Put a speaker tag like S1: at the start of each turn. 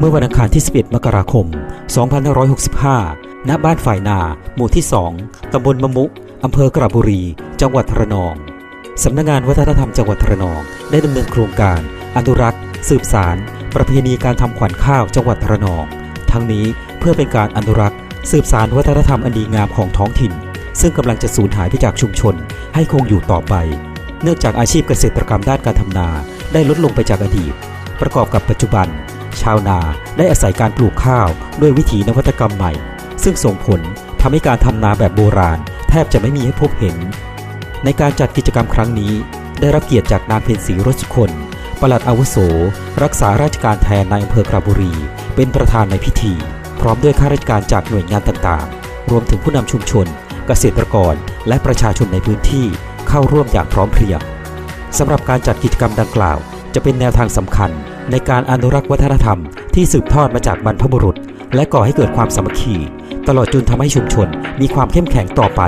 S1: เมื่อวันอังคารที่ 11 มกราคม 2565 ณ บ้านฝ่ายนา หมู่ที่ 2 ตำบลมะมุ อำเภอกระบุรี จังหวัดระนอง สำนักงานวัฒนธรรมจังหวัดระนอง ได้ดำเนินโครงการ อนุรักษ์ สืบสาร ประเพณีการทำขวัญข้าวจังหวัดระนอง ทั้งนี้เพื่อเป็นการอนุรักษ์ สืบสารวัฒนธรรมอันดีงามของท้องถิ่น ซึ่งกำลังจะสูญหายไปจากชุมชน ให้คงอยู่ต่อไป เนื่องจากอาชีพเกษตรกรรมด้านการทำนา ได้ลดลงไปจากอดีต ประกอบกับปัจจุบัน ชาวนาได้อาศัยการปลูกข้าวด้วยวิถีนวัตกรรมใหม่ ซึ่งส่งผลทำให้การทำนาแบบโบราณ แทบจะไม่มีให้พบเห็น ในการจัดกิจกรรมครั้งนี้ ได้รับเกียรติจากนางเพ็ญศรีรสคนปลัดอาวุโส รักษาราชการแทนนายอำเภอกระบุรี เป็นประธานในพิธี พร้อมด้วยข้าราชการจากหน่วยงานต่างๆ รวมถึงผู้นำชุมชน เกษตรกร และประชาชนในพื้นที่เข้าร่วมอย่างพร้อมเพรียงสำหรับการจัดกิจกรรมดังกล่าว จะเป็นแนวทางสำคัญ ในการอนุรักษ์วัฒนธรรมที่สืบทอดมาจากบรรพบุรุษ และก่อให้เกิดความสามัคคี ตลอดจนทำให้ชุมชนมีความเข้มแข็งต่อไป